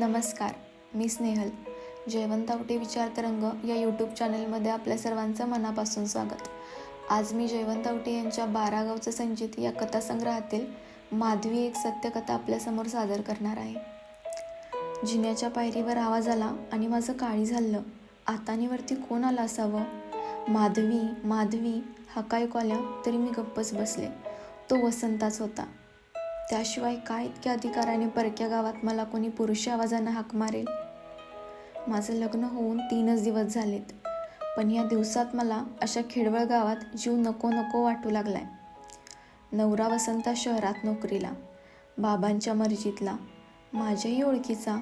नमस्कार मी स्नेहल. जयवंतावटे विचार तरंग या यूट्यूब चॅनलमध्ये आपल्या सर्वांचं मनापासून स्वागत. आज मी जयवंतावटे यांच्या बारागावचं संचित या कथासंग्रहातील माधवी एक सत्यकथा आपल्यासमोर सादर करणार आहे. जिन्याच्या पायरीवर आवाज आला आणि माझं काळी झालं. आतानीवरती कोण आलं असावं? माधवी माधवी हा काय कॉल्या? तरी मी गप्पच बसले. तो वसंताच होता. त्याशिवाय काय इतक्या अधिकाराने परक्या गावात मला कोणी पुरुष आवाजानं हाक मारेल? माझं लग्न होऊन तीनच दिवस झालेत. पण या दिवसात मला अशा खेडवळ गावात जीव नको नको वाटू लागलाय. नवरा वसंता शहरात नोकरीला बाबांच्या मर्जीतला माझ्याही ओळखीचा.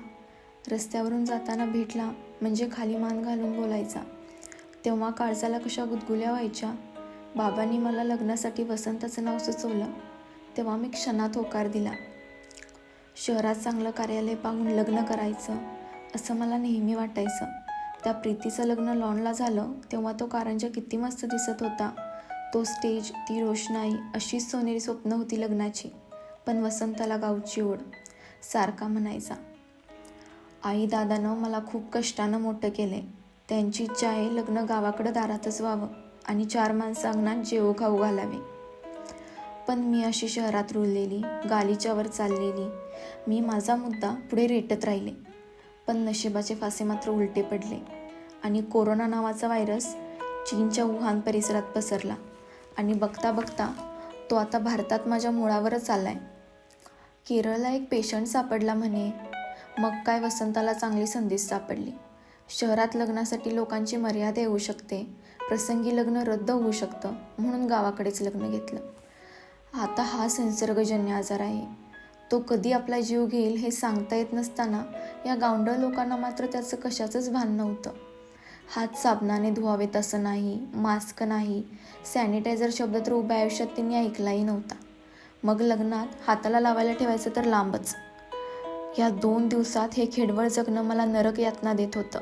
रस्त्यावरून जाताना भेटला म्हणजे खाली मान घालून बोलायचा. तेव्हा काळजाला कशा गुदगुल्या व्हायच्या? बाबांनी मला लग्नासाठी वसंताचं नाव सुचवलं. तेव्हा मी क्षणात होकार दिला. शहरात चांगलं कार्यालय पाहून लग्न करायचं असं मला नेहमी वाटायचं. त्या प्रीतीचं लग्न लॉनला झालं तेव्हा तो कारंजा किती मस्त दिसत होता. तो स्टेज ती रोषणाई अशीच सोनेरी स्वप्न होती लग्नाची. पण वसंताला गावची ओढ सारखा म्हणायचा. आई दादानं मला खूप कष्टानं मोठं केलंय. त्यांची इच्छा आहे लग्न गावाकडं दारातच व्हावं आणि चार माणसं अंगणात जेवू खाऊ घालावे. पण मी अशी शहरात रुळलेली गालीच्यावर चाललेली. मी माझा मुद्दा पुढे रेटत राहिले. पण नशिबाचे फासे मात्र उलटे पडले. आणि कोरोना नावाचा व्हायरस चीनच्या वुहान परिसरात पसरला. आणि बघता बघता तो आता भारतात माझ्या मुळावरच आला आहे केरळला एक पेशंट सापडला म्हणे. मग काय वसंताला चांगली संधी सापडली. शहरात लग्नासाठी लोकांची मर्यादा येऊ शकते. प्रसंगी लग्न रद्द होऊ शकतं म्हणून गावाकडेच लग्न घेतलं. आता हा संसर्गजन्य आजार आहे. तो कधी आपला जीव घेईल हे सांगता येत नसताना या गावंढळ लोकांना मात्र त्याचं कशाचंच भान नव्हतं. हात साबणाने धुवावेत असं नाही मास्क नाही सॅनिटायझर शब्द तर उभ्या आयुष्यात त्यांनी ऐकलाही नव्हता. मग लग्नात हाताला लावायला ठेवायचं तर लांबच. या दोन दिवसात हे खेडवळ जगणं मला नरक यातना देत होतं.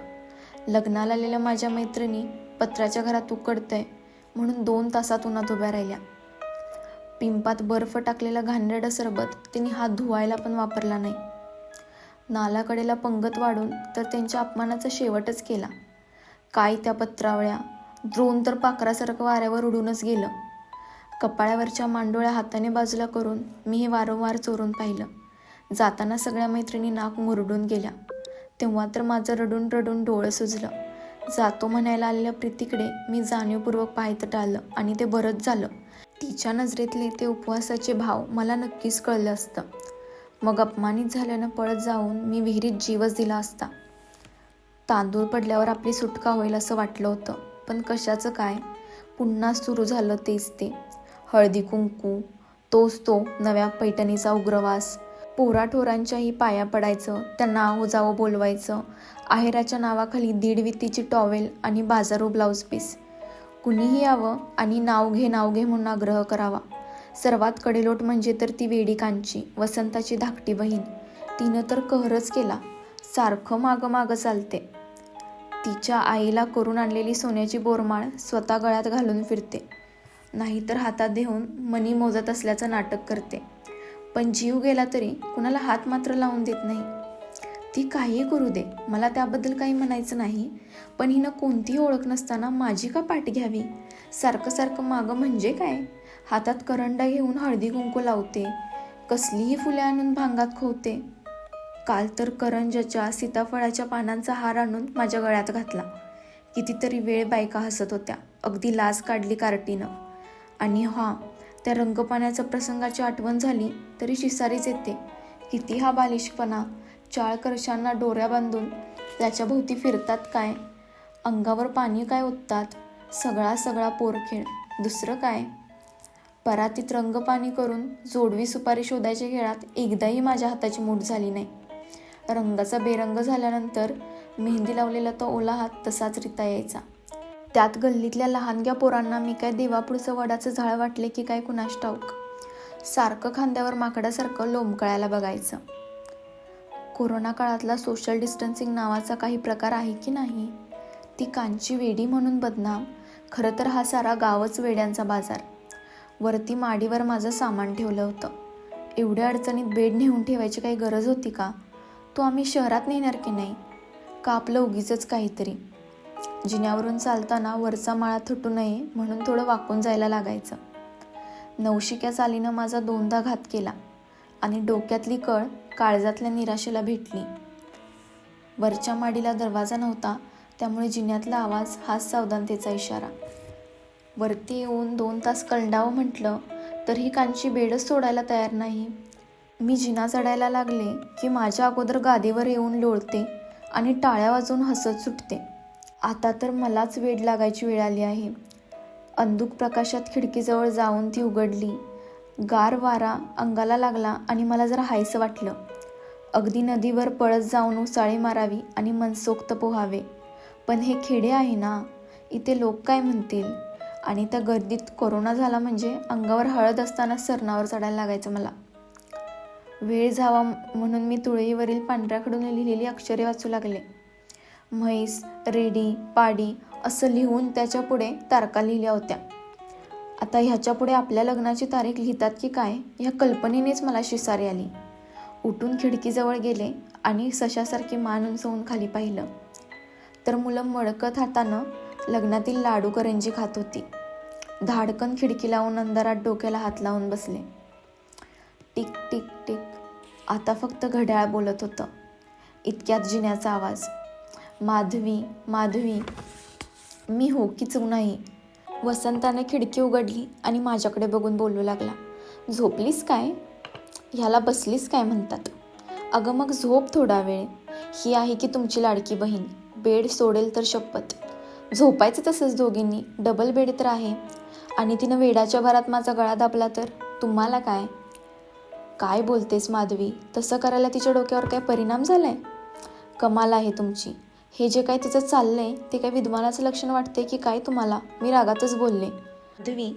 लग्नाला आलेल्या माझ्या मैत्रिणी पत्राच्या घरात उकडतंय म्हणून दोन तासात उन्हात उभ्या राहिल्या. पिंपात बर्फ टाकलेला घाणेरडं सरबत त्यांनी हात धुवायला पण वापरला नाही. नालाकडेला पंगत वाढून तर त्यांच्या अपमानाचा शेवटच केला. काय त्या पत्रावळ्या? द्रोण तर पाखरासारखं वाऱ्यावर उडूनच गेलं. कपाळावरच्या मांडोळ्या हाताने बाजूला करून मी हे वारंवार चोरून पाहिलं. जाताना सगळ्या मैत्रिणी नाक मुरडून गेल्या. तेव्हा तर माझं रडून रडून डोळं सुजलं. जातो म्हणायला आलेल्या प्रीतीकडे मी जाणीवपूर्वक पाहायचं टाळलं आणि ते बरंच झालं. तिच्या नजरेतले ते उपवासाचे भाव मला नक्कीच कळलं असतं. मग अपमानित झाल्यानं पळत जाऊन मी विहिरीत जीवच दिला असता. तांदूळ पडल्यावर आपली सुटका होईल असं वाटलं होतं पण कशाचं काय? पुन्हा सुरू झालं तेच ते. हळदी कुंकू तोच तो नव्या पैठणीचा उग्रवास पोराठोरांच्याही पाया पडायचं त्यांना आहो जावं बोलवायचं आहेराच्या नावाखाली दीड वित्तीची टॉवेल आणि बाजारो ब्लाऊज पीस. कुणीही यावं आणि नाव घे नाव घे म्हणून आग्रह करावा. सर्वात कडेलोट म्हणजे तर ती वेडिकांची वसंताची धाकटी बहीण. तिनं तर कहरच केला. सारखं मागं मागं चालते. तिच्या आईला करून आणलेली सोन्याची बोरमाळ स्वतः गळ्यात घालून फिरते. नाहीतर हातात देऊन मनी मोजत असल्याचं नाटक करते. पण जीव गेला तरी कुणाला हात मात्र लावून देत नाही. ती काहीही करू दे. मला त्याबद्दल काही म्हणायचं नाही. पण हिनं कोणतीही ओळख नसताना माझी का पाठ घ्यावी? सारखं सारखं मागं म्हणजे काय? हातात करंडा घेऊन हळदी कुंकू लावते. कसलीही फुले आणून भांगात खोवते. काल तर करंजाच्या सीताफळाच्या पानांचा हार आणून माझ्या गळ्यात घातला. कितीतरी वेळ बायका हसत होत्या. अगदी लाज काढली कार्टीनं. आणि हा त्या रंगपाण्याच्या प्रसंगाची आठवण झाली तरी शिसारीच येते. किती हा बालिशपणा. चाळ करशांना डोऱ्या बांधून त्याच्या भोवती फिरतात काय? अंगावर पाणी काय ओततात? सगळा सगळा पोरखेळ. दुसरं काय? परातीत रंगपाणी करून जोडवी सुपारी शोधायच्या खेळात एकदाही माझ्या हाताची मूठ झाली नाही. रंगाचा बेरंग झाल्यानंतर मेहंदी लावलेला तो ओला हात तसाच रिता यायचा. त्यात गल्लीतल्या लहानग्या पोरांना मी काय देवापुढचं वडाचं झाड वाटले की काय कुणास ठाऊक? सारखं खांद्यावर माकडासारखं लोंबकळायला बघायचं. कोरोना काळातला सोशल डिस्टन्सिंग नावाचा काही प्रकार आहे की नाही? ती कांची वेडी म्हणून बदनाम. खरं तर हा सारा गावच वेड्यांचा बाजार. वरती माडीवर माझं सामान ठेवलं होतं. एवढ्या अडचणीत बेड नेऊन ठेवायची काही गरज होती का? तो आम्ही शहरात नेणार की नाही? का आपलं उगीचंच काहीतरी. जिन्यावरून चालताना वरचा माळा तुटू नये म्हणून थोडं वाकून जायला लागायचं. नवशिक्या चालीनं माझा दोनदा घात केला आणि डोक्यातली कळ काळजातल्या निराशेला भेटली. वरच्या माडीला दरवाजा नव्हता त्यामुळे जिन्यातला आवाज हाच सावधानतेचा इशारा. वरती येऊन दोन तास कलडावं म्हटलं तर ही कांची बेडच सोडायला तयार नाही. मी जिना चढायला लागले की माझ्या अगोदर गादीवर येऊन लोळते आणि टाळ्या वाजवून हसत सुटते. आता तर मलाच वेड लागायची वेळ आली आहे. अंधुक प्रकाशात खिडकीजवळ जाऊन ती उघडली. गार वारा अंगाला लागला आणि मला जरा हायसं वाटलं. अगदी नदीवर पळत जाऊन उसाळी मारावी आणि मनसोक्त पोहावे. पण हे खेडे आहे ना इथे लोक काय म्हणतील? आणि त्या गर्दीत कोरोना झाला म्हणजे अंगावर हळद असताना सरणावर चढायला लागायचं मला. वेळ जावा म्हणून मी तुळईवरील पांढऱ्याकडून लिहिलेली अक्षरे वाचू लागले. म्हैस रेडी पाडी असं लिहून त्याच्या पुढे तारका लिहिल्या होत्या. आता ह्याच्यापुढे आपल्या लग्नाची तारीख लिहितात की काय ह्या कल्पनेनेच मला शिसारी आली. उठून खिडकीजवळ गेले आणि सशासारखी मान उंचवून खाली पाहिलं. तर मुलं मडकत हातानं लग्नातील लाडू करंजी खात होती. धाडकन खिडकी लावून अंधारात डोक्याला हात लावून बसले. Tick tick tick. आता फक्त घड्याळ बोलत होतं. इतक्यात जिन्याचा आवाज. माधवी माधवी. मी हो की चू नाही. वसंताने खिडकी उघडली आणि माझ्याकडे बघून बोलू लागला झोपलीस काय? ह्याला बसलीस काय म्हणतात? अगं मग झोप थोडा वेळ. ही आहे की तुमची लाडकी बहीण. बेड सोडेल तर शपथ. झोपायचं तसंच दोघींनी. डबल बेड तर आहे. आणि तिनं वेडाच्या भरात माझा गळा दाबला तर? तुम्हाला काय? काय बोलतेस माधवी? तसं करायला तिच्या डोक्यावर काय परिणाम झालाय? कमाल आहे तुमची. हे जे काय तिचं चाललंय ते काय विद्वानाचं लक्षण वाटते की काय तुम्हाला? मी रागातच बोलले. माधवी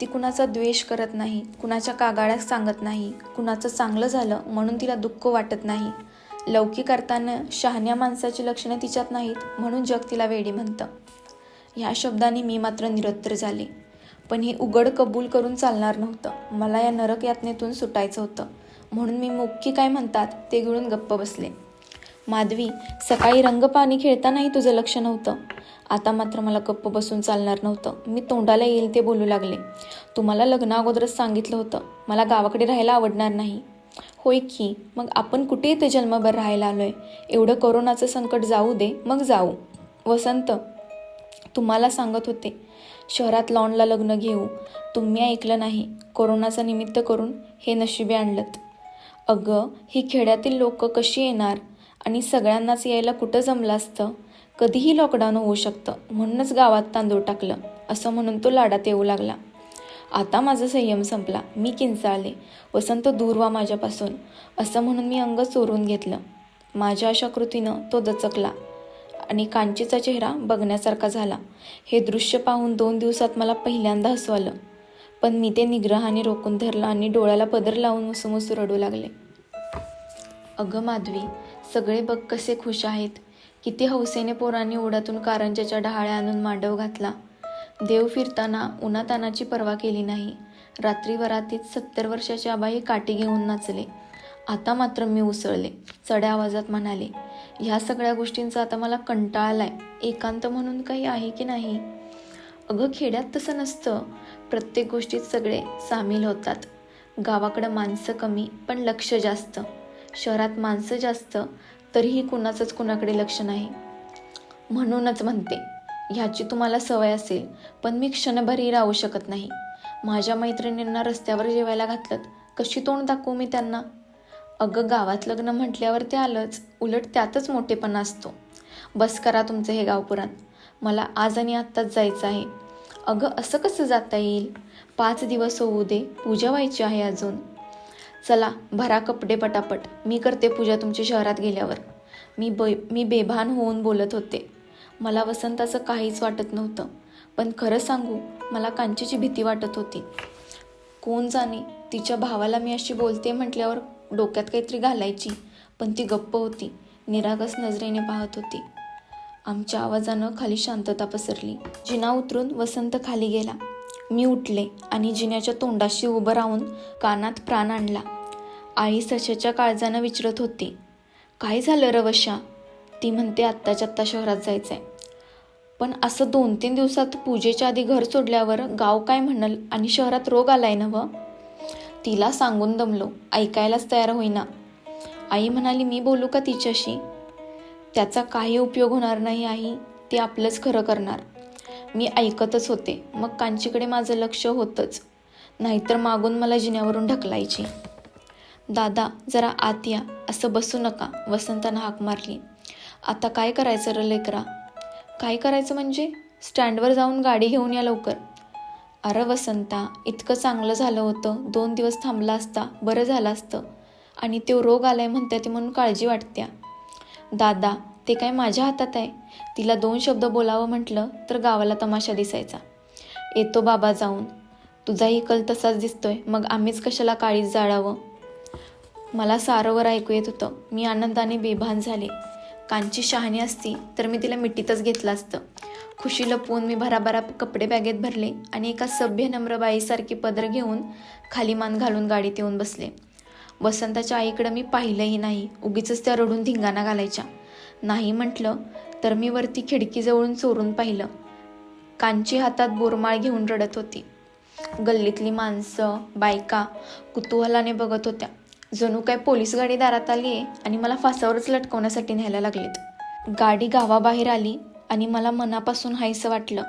ती कुणाचा द्वेष करत नाही कुणाच्या कागाळ्यात सांगत नाही कुणाचं चांगलं झालं म्हणून तिला दुःख वाटत नाही. लौकिक अर्थानं शहाण्या माणसाची लक्षणं तिच्यात नाहीत म्हणून जग तिला वेडी म्हणतं. ह्या शब्दांनी मी मात्र निरुत्तर झाले. पण हे उघड कबूल करून चालणार नव्हतं. मला या नरक यातनेतून सुटायचं होतं. म्हणून मी मुख्य काय म्हणतात ते गिळून गप्प बसले. माधवी सकाळी रंगपाणी खेळतानाही तुझं लक्ष नव्हतं. आता मात्र मला गप्प बसून चालणार नव्हतं. मी तोंडाला येईल ते बोलू लागले. तुम्हाला लग्ना अगोदरच सांगितलं होतं. मला गावाकडे राहायला आवडणार नाही. होय की? मग आपण कुठे इथे जन्मभर राहायला आलोय? एवढं कोरोनाचं संकट जाऊ दे मग जाऊ. वसंत तुम्हाला सांगत होते. शहरात लॉनला लग्न घेऊ. तुम्ही ऐकलं नाही. कोरोनाचं निमित्त करून हे नशिबे आणलं अगं ही खेड्यातील लोक कशी येणार? आणि सगळ्यांनाच यायला कुठं जमलं असतं? कधीही लॉकडाऊन होऊ शकतं. म्हणूनच गावात तांदूळ टाकलं. असं म्हणून तो लाडात येऊ लागला. आता माझा संयम संपला. मी किंचाळले. वसंत दूर व्हा माझ्यापासून. असं म्हणून मी अंग चोरून घेतलं. माझ्या अशा कृतीनं तो दचकला. आणि कांचीचा चेहरा बघण्यासारखा झाला. हे दृश्य पाहून दोन दिवसात मला पहिल्यांदा हसू आलं पण मी ते निग्रहाने रोखून धरलं आणि डोळ्याला पदर लावून मुसमुसू रडू लागले. अगं माधवी सगळे बघ कसे खुश आहेत. किती हौसेने पोरांनी ओढ्यातून कारंजाच्या डहाळ्या आणून मांडव घातला. देव फिरताना उन्हातानाची पर्वा केली नाही. रात्री वरातीत सत्तर वर्षाची आबाई काठी घेऊन नाचले. आता मात्र मी उसळले चढ्या आवाजात म्हणाले ह्या सगळ्या गोष्टींचा आता मला कंटाळा एकांत म्हणून काही आहे की नाही? अगं खेड्यात तसं नसतं. प्रत्येक गोष्टीत सगळे सामील होतात. गावाकडं माणसं कमी पण लक्ष जास्त. शहरात माणसं जास्त तरीही कुणाचंच कुणाकडे लक्ष नाही. म्हणूनच म्हणते ह्याची तुम्हाला सवय असेल पण मी क्षणभरही राहू शकत नाही. माझ्या मैत्रिणींना रस्त्यावर जेवायला घातलं कशी तोंड दाखवू मी त्यांना? अगं गावात लग्न म्हटल्यावर ते आलंच उलट त्यातच मोठेपणा असतो. बस करा तुमचं हे गावपुराण. मला आज आणि आत्ताच जायचं आहे. अगं असं कसं जाता येईल? पाच दिवस होऊ दे पूजा व्हायची आहे अजून. चला भरा कपडे पटापट. मी करते पूजा तुमच्या शहरात गेल्यावर. मी बै मी बेभान होऊन बोलत होते. मला वसंताचं काहीच वाटत नव्हतं. पण खरं सांगू मला कांचीची भीती वाटत होती. कोण जाणे तिच्या भावाला मी अशी बोलते म्हटल्यावर डोक्यात काहीतरी घालायची पण ती गप्प होती. निरागस नजरेने पाहत होती. आमच्या आवाजानं खाली शांतता पसरली. जिना उतरून वसंत खाली गेला. मी उठले आणि जिन्याच्या तोंडाशी उभं राहून कानात प्राण आणला. आई सशाच्या काळजानं विचारत होती काय झालं रवशा ती म्हणते आत्ताच्या आत्ता शहरात जायचं आहे पण असं दोन तीन दिवसात पूजेच्या आधी घर सोडल्यावर गाव काय म्हणल आणि शहरात रोग आलाय ना व तिला सांगून दमलो ऐकायलाच तयार होईना. आई म्हणाली मी बोलू का तिच्याशी? त्याचा काही उपयोग होणार नाही आई ती आपलंच खरं करणार. मी ऐकतच होते. मग कांचीकडे माझं लक्ष होतंच. नाहीतर मागून मला जिन्यावरून ढकलायची. दादा जरा आत या. असं बसू नका. वसंतानं हाक मारली. आता काय करायचं र लेकरा? काय करायचं म्हणजे? स्टँडवर जाऊन गाडी घेऊन या लवकर. अरे वसंता इतकं चांगलं झालं होतं. दोन दिवस थांबला असता. बरं झालं असतं. आणि तो रोग आलाय म्हणते ती म्हणून काळजी वाटत्या. दादा ते काय माझ्या हातात आहे? तिला दोन शब्द बोलावं म्हटलं तर गावाला तमाशा दिसायचा. येतो बाबा जाऊन. तुझाही कल तसाच दिसतोय. मग आम्हीच कशाला काळीच जाळावं? मला सारोवर ऐकू येत होतं. मी आनंदाने बेभान झाले. कांची शहाणी असती तर मी तिला मिठीतच घेतलं असतं. खुशी लपवून मी भराभरा कपडे बॅगेत भरले आणि एका सभ्य नम्र बाईसारखी पदर घेऊन खाली मान घालून गाडीत येऊन बसले. वसंताच्या आईकडं मी पाहिलंही नाही. उगीच त्या रडून धिंगाणा घालायच्या. नाही म्हटलं तर मी वरती खिडकीजवळून चोरून पाहिलं. कांची हातात बोरमाळ घेऊन रडत होती. गल्लीतली माणसं बायका कुतूहलाने बघत होत्या. जणू काय पोलीस गाडी दारात आली आहे आणि मला फासावरच लटकवण्यासाठी न्यायला लागलीत. गाडी गावाबाहेर आली आणि मला मनापासून हायसं वाटलं.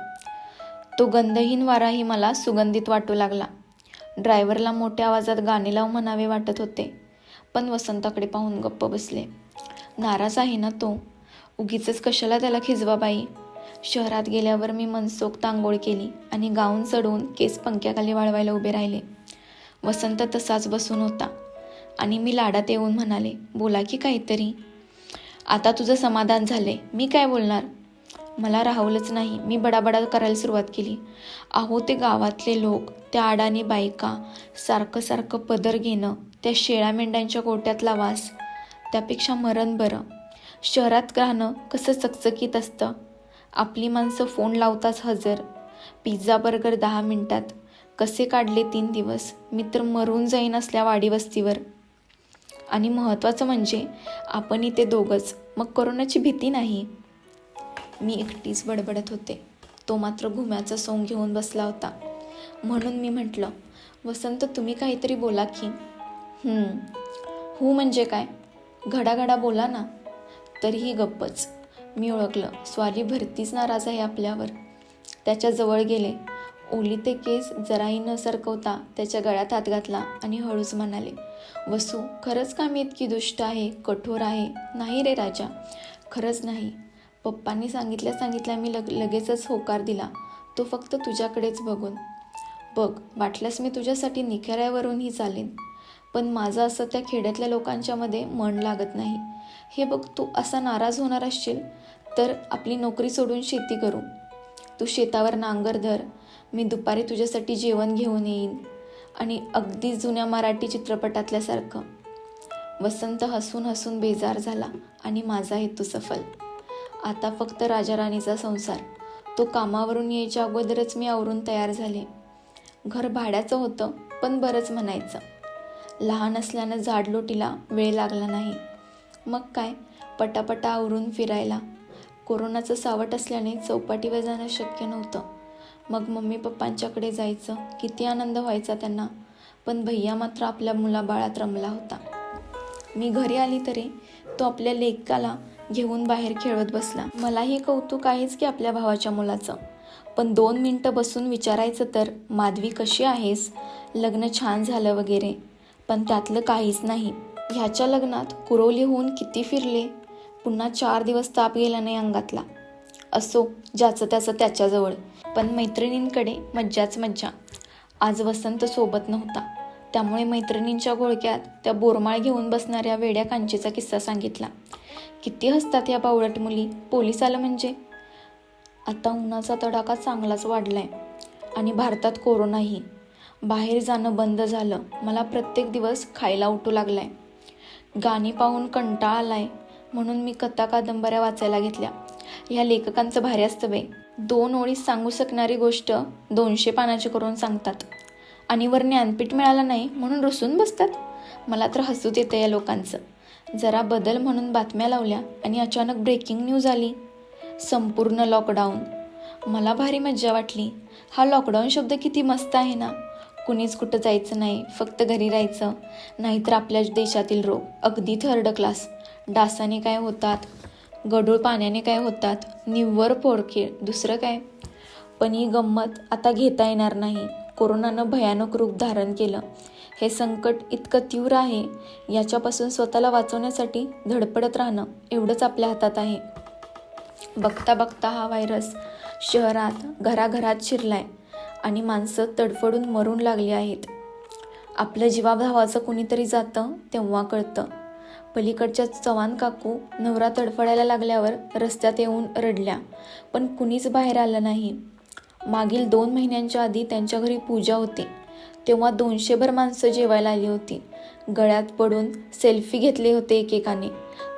तो गंधहीन वाराही मला सुगंधित वाटू लागला. ड्रायव्हरला मोठ्या आवाजात गाणे लावू म्हणावे वाटत होते पण वसंताकडे पाहून गप्प बसले. नाराज आहे ना तो? उगीच कशाला त्याला खिजवा बाई. शहरात गेल्यावर मी मनसोक्त आंघोळ केली आणि गाऊन चढवून केस पंख्याखाली वाळवायला उभे राहिले. वसंत तसाच बसून होता. आणि मी लाडात येऊन म्हणाले बोला की काहीतरी. आता तुझं समाधान झालंय. मी काय बोलणार? मला राहवलंच नाही. मी बडाबडा करायला सुरुवात केली. अहो ते गावातले लोक त्या आडानी बायका सारखं सारखं पदर घेणं त्या शेळ्या मेंढ्यांच्या गोट्यातला वास त्यापेक्षा मरण बरं. शहरात राहणं कसं चकचकीत असतं? आपली माणसं फोन लावताच हजर. पिझ्झा बर्गर दहा मिनटात. कसे काढले तीन दिवस? मी तर मरून जाईन असल्या वाडीवस्तीवर. आणि महत्त्वाचं म्हणजे आपण इथे दोघंच. मग करोनाची भीती नाही? मी एकटीच बडबडत होते. तो मात्र घुम्याचा सोंग घेऊन बसला होता. म्हणून मी म्हटलं वसंत तुम्ही काहीतरी बोला की. हो म्हणजे काय? घडाघडा बोला ना. तरीही गप्पच. मी ओळखलं. स्वारी भरतीच नाराज आहे आपल्यावर. त्याच्याजवळ गेले. ओली ते केस जराही न सरकवता त्याच्या गळ्यात हात घातला आणि हळूच म्हणाले वसू खरंच का मी इतकी दुष्ट आहे कठोर आहे. नाही रे राजा. खरंच नाही. पप्पांनी सांगितल्या सांगितल्या मी लग लगेचच होकार दिला. तो फक्त तुझ्याकडेच बघून. बघ वाटल्यास मी तुझ्यासाठी निखाऱ्यावरूनही चालेन. पण माझं असं त्या खेड्यातल्या लोकांच्यामध्ये मन लागत नाही. हे बघ तू असा नाराज होणार असशील तर आपली नोकरी सोडून शेती करू. तू शेतावर नांगर धर. मी दुपारी तुझ्यासाठी जेवण घेऊन येईन. आणि अगदी जुन्या मराठी चित्रपटातल्यासारखं वसंत हसून हसून बेजार झाला आणि माझा हेतू सफल. आता फक्त राजाराणीचा संसार. तो कामावरून यायच्या अगोदरच मी आवरून तयार झाले. घर भाड्याचं होतं पण बरंच म्हणायचं. लहान असल्यानं झाडलोटीला वेळ लागला नाही. मग काय? पटापटा आवरून फिरायला. कोरोनाचं सावट असल्याने चौपाटीवर जाणं शक्य नव्हतं. मग मम्मी पप्पांच्याकडे जायचं. किती आनंद व्हायचा त्यांना. पण भैया मात्र आपल्या मुलाबाळात रमला होता. मी घरी आली तरी तो आपल्या लेकाला घेऊन बाहेर खेळत बसला. मलाही कौतुक आहेच की आपल्या भावाच्या मुलाचं. पण दोन मिनटं बसून विचारायचं तर माधवी कशी आहेस? लग्न छान झालं वगैरे. पण त्यातलं काहीच नाही. ह्याच्या लग्नात कुरवली होऊन किती फिरले? पुन्हा चार दिवस ताप गेला नाही अंगातला. असो ज्याचं त्याचं त्याच्याजवळ. पण मैत्रिणींकडे मज्जाच मज्जा. आज वसंत सोबत नव्हता. त्यामुळे मैत्रिणींच्या घोळक्यात त्या बोरमाळ घेऊन बसणाऱ्या वेड्या कांचीचा किस्सा सांगितला. किती हसतात या बावळट मुली. पोलीस आलं म्हणजे? आता उन्हाचा तडाखा चांगलाच वाढलाय. आणि भारतात कोरोनाही. बाहेर जाणं बंद झालं. मला प्रत्येक दिवस खायला उठू लागलाय. गाणी पाहून कंटाळा आलाय म्हणून मी कथा कादंबऱ्या वाचायला घेतल्या. ह्या लेखकांचं भारी असतं बे दोन ओळीत सांगू शकणारी गोष्ट दोनशे पानाची करून सांगतात. आणि वर ज्ञानपीठ मिळालं नाही म्हणून रुसून बसतात. मला तर हसूत येतं या लोकांचं. जरा बदल म्हणून बातम्या लावल्या आणि अचानक ब्रेकिंग न्यूज आली. संपूर्ण लॉकडाऊन मला भारी मज्जा वाटली. हा लॉकडाऊन शब्द किती मस्त आहे ना. कुणीच कुठं जायचं नाही फक्त घरी राहायचं. नाहीतर आपल्या देशातील रोग अगदी थर्ड क्लास डासाने काय होतात? गडूळ पाण्याने काय होतात? निव्वळ पोरके दुसरं काय? पण ही गंमत आता घेता येणार नाही. कोरोनानं भयानक रूप धारण केलं. हे संकट इतकं तीव्र आहे याच्यापासून स्वतःला वाचवण्यासाठी धडपडत राहणं एवढंच आपल्या हातात आहे. बघता बघता हा व्हायरस शहरात घराघरात शिरलाय. आणि माणसं तडफडून मरून लागली आहेत. आपलं जीवाभावाचं कुणीतरी जातं तेव्हा कळतं. पलीकडच्या चव्हाण काकू नवरा तडफडायला लागल्यावर रस्त्यात येऊन रडल्या पण कुणीच बाहेर आलं नाही. मागील दोन महिन्यांच्या आधी त्यांच्या घरी पूजा होती. तेव्हा दोनशेभर माणसं जेवायला आली होती. गळ्यात पडून सेल्फी घेतले होते एकेकाने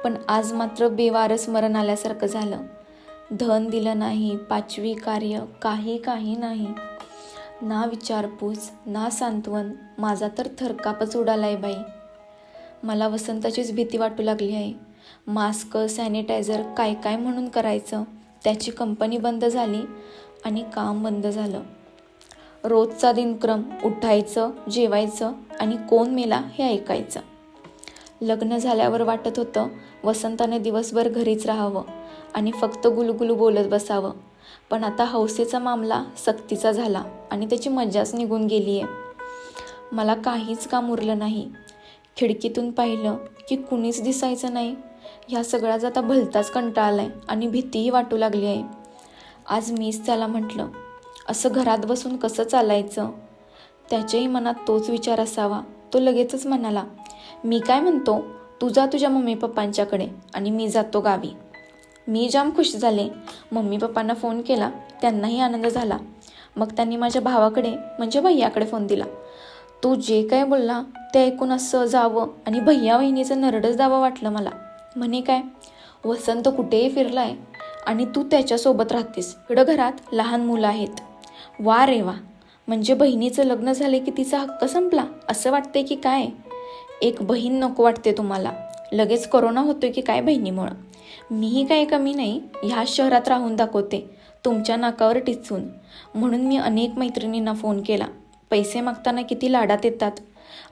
पण आज मात्र बेवारस मरण आल्यासारखं झालं. धन दिलं नाही पाचवी कार्य काही काही नाही. ना विचारपूस ना सांत्वन माझा तर थरकापच उडालाय बाई. मला वसंताचीच भीती वाटू लागली आहे. मास्क सॅनिटायझर काय काय म्हणून करायचं? त्याची कंपनी बंद झाली आणि काम बंद झालं. रोजचा दिनक्रम उठायचं जेवायचं आणि कोण मेला हे ऐकायचं. लग्न झाल्यावर वाटत होतं वसंताने दिवसभर घरीच राहावं आणि फक्त गुलगुलू बोलत बसावं. पण आता हौसेचा मामला सक्तीचा झाला आणि त्याची मजाच निघून गेली आहे मला काहीच काम उरलं नाही. खिडकीतून पाहिलं की कुणीच दिसायचं नाही. ह्या सगळ्याचा आता भलताच कंटाळा आहे आणि भीतीही वाटू लागली आहे. आज मीच त्याला म्हटलं असं घरात बसून कसं चालायचं? त्याच्याही मनात तोच विचार असावा. तो लगेचच म्हणाला मी काय म्हणतो? तू जा तुझ्या मम्मी पप्पांच्याकडे आणि मी जातो गावी. मी जाम खुश झाले. मम्मी पप्पांना फोन केला. त्यांनाही आनंद झाला. मग त्यांनी माझ्या भावाकडे म्हणजे भैयाकडे फोन दिला. तो जे काय बोलला ते ऐकून असं जावं आणि भैया वहिनीचं नरडच दावा वाटलं मला. म्हणे काय वसंत कुठेही फिरलाय आणि तू त्याच्यासोबत राहतेस. इकडं घरात लहान मुलं आहेत. वा रे वा. म्हणजे बहिणीचं लग्न झाले की तिचा हक्क संपला? असं वाटते की काय? एक बहीण नको वाटते तुम्हाला. लगेच करोना होतोय की काय बहिणीमुळं? मीही काही कमी नाही ह्या शहरात राहून दाखवते तुमच्या नाकावर टिचून. म्हणून मी अनेक मैत्रिणींना फोन केला. पैसे मागताना किती लाडात येतात.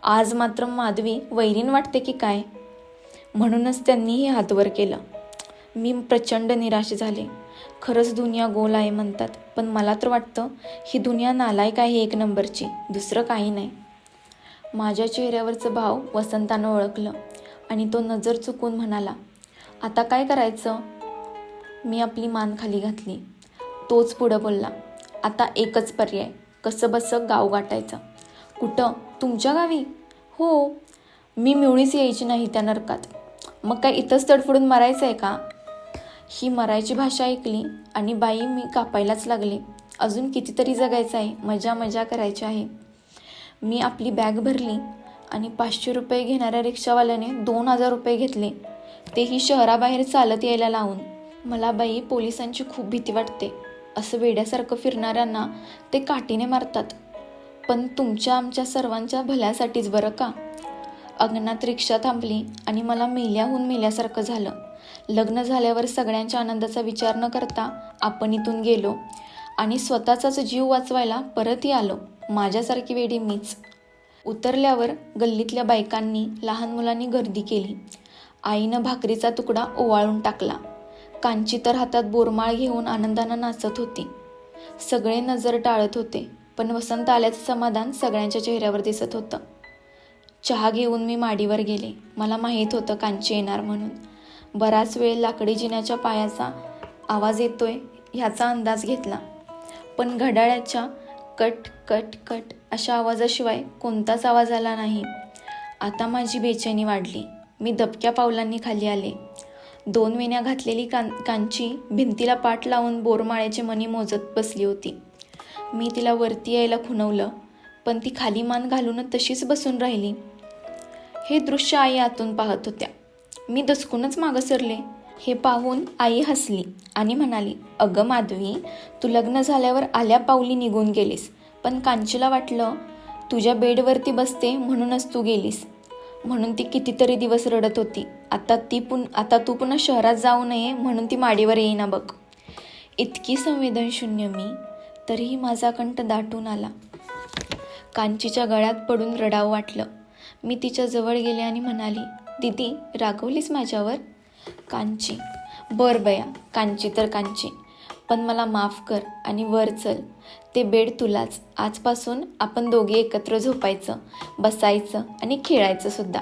आज मात्र माधवी वैरीण वाटते की काय? म्हणूनच त्यांनीही हातवर केलं. मी प्रचंड निराश झाले. खरंच दुनिया गोल आहे म्हणतात पण मला तर वाटतं ही दुनिया नालायक आहे एक नंबरची दुसरं काही नाही. माझ्या चेहऱ्यावरचं भाव वसंतानं ओळखलं आणि तो नजर चुकून म्हणाला आता काय करायचं? मी आपली मान खाली घातली. तोच पुढं बोलला आता एकच पर्याय कसं बसं गाव गाठायचं. कुठं? तुमच्या गावी? हो. मी मिवळीच यायची नाही त्या नरकात. मग काय इथंच तडफडून मरायचं आहे का? ही मरायची भाषा ऐकली आणि बाई मी कापायलाच लागले. अजून कितीतरी जगायचं आहे मजा मजा करायची आहे. मी आपली बॅग भरली आणि पाचशे रुपये घेणाऱ्या रिक्षावाल्याने दोन हजार रुपये घेतले. तेही शहराबाहेर चालत यायला लावून. मला बाई पोलिसांची खूप भीती वाटते. असं वेड्यासारखं फिरणाऱ्यांना ते काठीने मारतात. पण तुमच्या आमच्या सर्वांच्या भल्यासाठीच बरं का? अंगणात रिक्षा थांबली आणि मला मेल्याहून मेल्यासारखं झालं. लग्न झाल्यावर सगळ्यांच्या आनंदाचा विचार न करता आपण इथून गेलो आणि स्वतःचाच जीव वाचवायला परतही आलो. माझ्यासारखी वेडी मीच. उतरल्यावर गल्लीतल्या बायकांनी लहान मुलांनी गर्दी केली. आईनं भाकरीचा तुकडा ओवाळून टाकला. कांची तर हातात बोरमाळ घेऊन आनंदानं नाचत होती. सगळे नजर टाळत होते पण वसंत आल्याचं समाधान सगळ्यांच्या चेहऱ्यावर दिसत होतं. चहा घेऊन मी माडीवर गेले. मला माहीत होतं कांची येणार म्हणून. बराच वेळ लाकडी जिन्याच्या पायाचा आवाज येतोय ह्याचा अंदाज घेतला. पण घड्याळ्याच्या कट कट कट अशा आवाजाशिवाय कोणताच आवाज आला नाही. आता माझी बेचैनी वाढली. मी दबक्या पावलांनी खाली आले. दोन वेण्या घातलेली कां कांची भिंतीला पाठ लावून बोरमाळ्याचे मणी मोजत बसली होती. मी तिला वरती यायला खुणवलं पण ती खाली मान घालून तशीच बसून राहिली. हे दृश्य आई आतून पाहत होत्या. मी दचकूनच मागं सरले. हे पाहून आई हसली आणि म्हणाली अगं माधवी तू लग्न झाल्यावर आल्या पावली निघून गेलीस पण कांचीला वाटलं तुझ्या बेडवरती बसते म्हणूनच तू गेलीस. म्हणून ती कितीतरी दिवस रडत होती. आता ती पुन आता तू पुन्हा शहरात जाऊ नये म्हणून ती माडीवर येईना बघ. इतकी संवेदनशून्य मी तरीही माझा कंठ दाटून आला. कांचीच्या गळ्यात पडून रडावं वाटलं. मी तिच्या जवळ गेले आणि म्हणाली दीदी रागवलीस माझ्यावर? कांची. बर बया कांची तर कांची. पण मला माफ कर आणि वर चल. ते बेड तुलाच. आजपासून आपण दोघे एकत्र झोपायचं बसायचं आणि खेळायचं सुद्धा.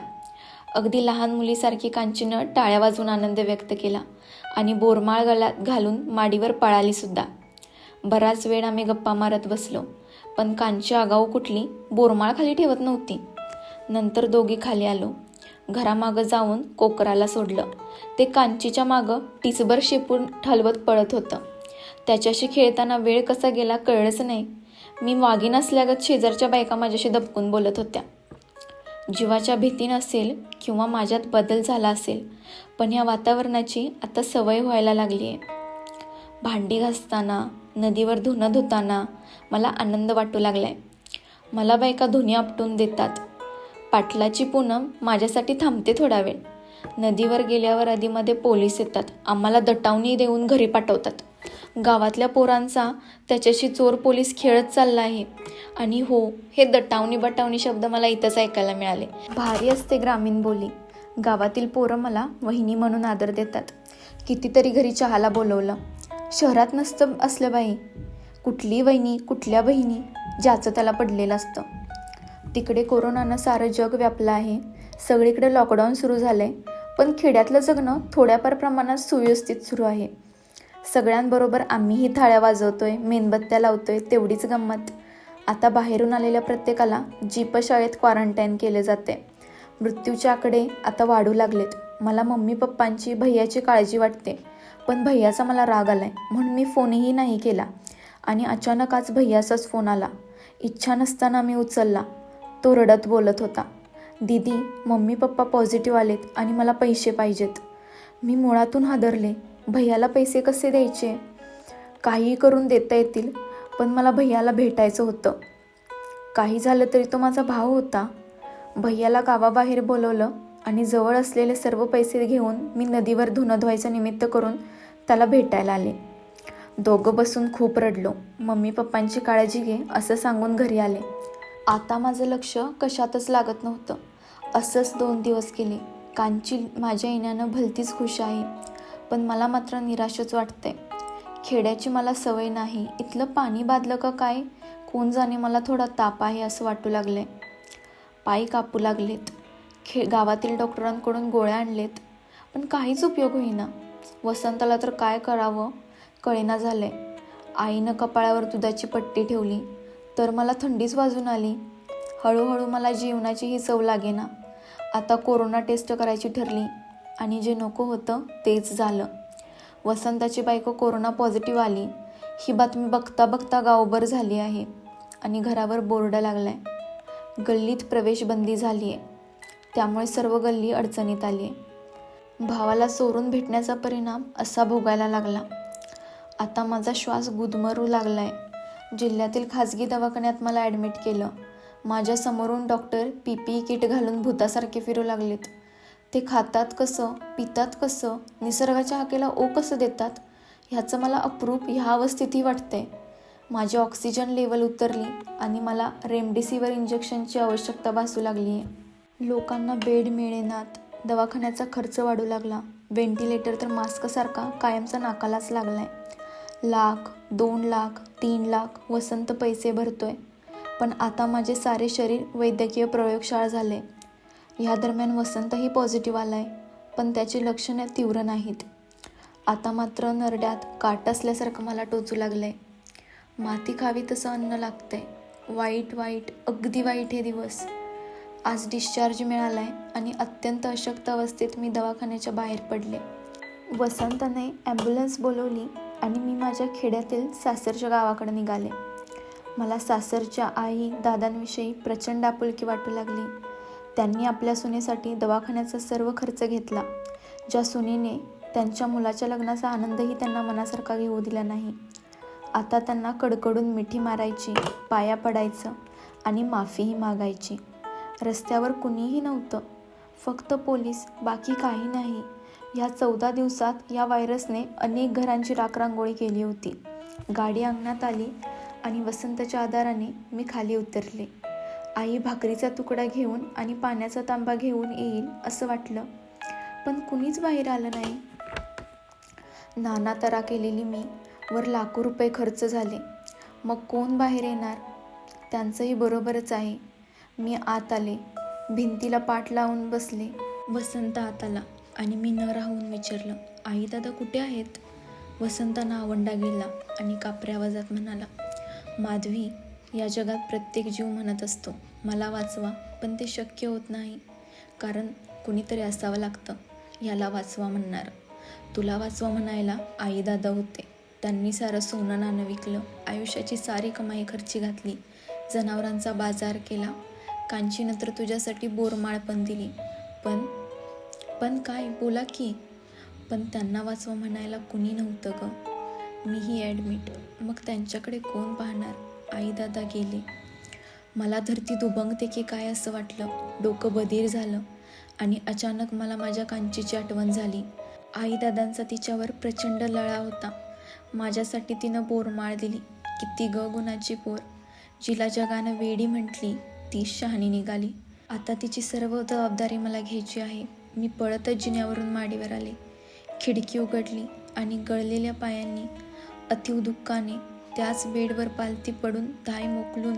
अगदी लहान मुलीसारखी कांचीनं टाळ्या वाजून आनंद व्यक्त केला आणि बोरमाळ गळ्यात घालून माडीवर पळाली सुद्धा. बराच वेळ आम्ही गप्पा मारत बसलो पण कांची आगाऊ कुठली बोरमाळ खाली ठेवत नव्हती. नंतर दोघी खाली आलो. घरामागं जाऊन कोकराला सोडलं. ते कांचीच्या मागं टिचभर शेपून ठलवत पळत होतं. त्याच्याशी खेळताना वेळ कसा गेला कळलंच नाही. मी वागी नसल्यागत शेजारच्या बायका माझ्याशी दबकून बोलत होत्या. जीवाच्या भीती नसेल किंवा माझ्यात बदल झाला असेल पण ह्या वातावरणाची आता सवय व्हायला लागली आहे. भांडी घासताना नदीवर धुणं धुताना मला आनंद वाटू लागलाय. मला बायका धुणी आपटून देतात. पाटलाची पूनम माझ्यासाठी थांबते थोडा वेळ. नदीवर गेल्यावर आधीमध्ये पोलीस येतात. आम्हाला दटावणी देऊन घरी पाठवतात. गावातल्या पोरांचा त्याच्याशी चोर पोलीस खेळत चालला आहे आणि हो हे दटावणी बटावणी शब्द मला इथंच ऐकायला मिळाले. भारी असते ग्रामीण बोली. गावातील पोरं मला वहिनी म्हणून आदर देतात. कितीतरी घरी चहाला बोलवलं. शहरात नसतं असलं बाई. कुठली वहिनी कुठल्या बहिणी ज्याचं त्याला पडलेलं असतं. तिकडे कोरोनानं सारं जग व्यापलं आहे. सगळीकडे लॉकडाऊन सुरू झालं आहे पण खेड्यातलं जगणं थोड्याफार प्रमाणात सुव्यवस्थित सुरू आहे. सगळ्यांबरोबर आम्हीही थाळ्या वाजवतोय मेणबत्त्या लावतोय तेवढीच गंमत. आता बाहेरून आलेल्या प्रत्येकाला जीपशाळेत क्वारंटाईन केले जाते. मृत्यूचे आकडे आता वाढू लागलेत. मला मम्मी पप्पांची भैयाची काळजी वाटते. पण भैयाचा मला राग आलाय म्हणून मी फोनही नाही केला. आणि अचानक आज भैयाचाच फोन आला. इच्छा नसताना मी उचलला. तो रडत बोलत होता. दीदी मम्मी पप्पा पॉझिटिव्ह आलेत आणि मला पैसे पाहिजेत. मी मुळातून हादरले. भैयाला पैसे कसे द्यायचे? काही करून देता येतील पण मला भैयाला भेटायचं होतं. काही झालं तरी तो माझा भाऊ होता. भैयाला गावाबाहेर बोलवलं आणि जवळ असलेले सर्व पैसे घेऊन मी नदीवर धुणं धुवायचं निमित्त करून त्याला भेटायला आले. दोघं बसून खूप रडलो. मम्मी पप्पांची काळजी घे असं सांगून घरी आले. आता माझं लक्ष कशातच लागत नव्हतं. असंच दोन दिवस गेले. कांची माझ्या येण्यानं भलतीच खुश आहे. पण मला मात्र निराशच वाटते खेड्याची मला सवय नाही. इथलं पाणी बादलं का काय? कोण जाणे मला थोडा ताप आहे असं वाटू लागले पायी कापू लागलेत. खे गावातील डॉक्टरांकडून गोळ्या आणलेत. पण काहीच उपयोग होईना. वसंताला तर काय करावं? कळेना झाले आईनं कपाळावर दुधाची पट्टी ठेवली. तर मला थंडीच वाजून आली. हळूहळू मला जीवनाची ही चव लागेना. आता कोरोना टेस्ट करायची ठरली. आणि जे नको होतं तेच झालं. वसंताची बायको कोरोना पॉझिटिव्ह आली. ही बातमी बघता बघता गावभर झाली आहे आणि घरावर बोर्ड लागलाय. गल्लीत प्रवेशबंदी झाली आहे त्यामुळे सर्व गल्ली अडचणीत आली आहे भावाला सोडून भेटण्याचा परिणाम असा भोगायला लागला. आता माझा श्वास गुदमरू लागलाय. जिल्ह्यातील खाजगी दवाखान्यात मला ॲडमिट केलं. माझ्या समोरून डॉक्टर पी पी किट घालून भूतासारखे फिरू लागलेत. ते खातात कसं पितात कसं निसर्गाच्या हाकेला ओ कसं देतात ह्याचं मला अप्रूप ह्या अवस्थिती वाटते माझी ऑक्सिजन लेवल उतरली आणि मला रेमडेसिवीर इंजेक्शनची आवश्यकता भासू लागली आहे लोकांना बेड मिळेनात दवाखान्याचा खर्च वाढू लागला व्हेंटिलेटर तर मास्कसारखा कायमचा नाकालाच लागला आहे लाख दोन लाख तीन लाख वसंत पैसे भरतोय. पण आता माझे सारे शरीर वैद्यकीय प्रयोगशाळा झाले. ह्या दरम्यान वसंतही पॉझिटिव्ह आलाय पण त्याची लक्षणे तीव्र नाहीत. आता मात्र नरड्यात काट असल्यासारखं मला टोचू लागलंय. माती खावी तसं अन्न लागतंय. वाईट वाईट अगदी वाईट हे दिवस. आज डिस्चार्ज मिळालाय आणि अत्यंत अशक्त अवस्थेत मी दवाखान्याच्या बाहेर पडले. वसंतने ॲम्ब्युलन्स बोलवली आणि मी माझ्या खेड्यातील सासरच्या गावाकडे निघाले. मला सासरच्या आई दादांविषयी प्रचंड आपुलकी वाटू लागली. त्यांनी आपल्या सुनेसाठी दवाखान्याचा सर्व खर्च घेतला. ज्या सुनेने त्यांच्या मुलाच्या लग्नाचा आनंदही त्यांना मनासारखा घेऊ दिला नाही. आता त्यांना कडकडून मिठी मारायची पाया पडायचं आणि माफीही मागायची. रस्त्यावर कुणीही नव्हतं. फक्त पोलीस बाकी काही नाही. ह्या चौदा दिवसात या व्हायरसने अनेक घरांची राखरांगोळी केली होती. गाडी अंगणात आली आणि वसंतच्या आधाराने मी खाली उतरले. आई भाकरीचा तुकडा घेऊन आणि पाण्याचा तांबा घेऊन येईल असं वाटलं. पण कुणीच बाहेर आलं नाही. नाना तरा केलेली मी वर लाखो रुपये खर्च झाले. मग कोण बाहेर येणार? त्यांचंही बरोबरच आहे. मी आत आले. भिंतीला पाठ लावून बसले. वसंत आत आला आणि मी न राहून विचारलं आई दादा कुठे आहेत? वसंतानं आवंडा गेला आणि कापऱ्या आवाजात म्हणाला माधवी या जगात प्रत्येक जीव म्हणत असतो मला वाचवा पण ते शक्य होत नाही. कारण कुणीतरी असावं लागतं याला वाचवा म्हणणार. तुला वाचवा म्हणायला आई दादा होते. त्यांनी सारं सोनं नाणं विकलं आयुष्याची सारी कमाई खर्ची घातली जनावरांचा बाजार केला कांचीनंतर तुझ्यासाठी बोरमाळ पण दिली. पण पण काय बोला की. पण त्यांना वाचवा म्हणायला कुणी नव्हतं ग. मीही ॲडमिट मग त्यांच्याकडे कोण पाहणार? आईदादा गेले. मला धरती दुबंगते की काय असं वाटलं? डोकं बधीर झालं आणि अचानक मला माझ्या कांचीची आठवण झाली. आईदादांचा तिच्यावर प्रचंड लळा होता. माझ्यासाठी तिनं बोरमाळ दिली. किती ग गुणाची पोर. जिला जगानं वेडी म्हटली ती शहाणी निघाली. आता तिची सर्व जबाबदारी मला घ्यायची आहे. मी पळतच जिन्यावरून माडीवर आले. खिडकी उघडली आणि गळलेल्या पायांनी अतिव दुःखाने त्याच बेडवर पालथी पडून धाय मोकलून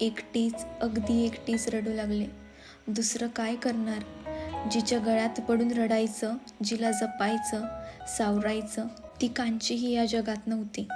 एकटीच अगदी एकटीच रडू लागले. दुसरं काय करणार? जिच्या गळ्यात पडून रडायचं जिला जपायचं सावरायचं ती कांचीही या जगात नव्हती.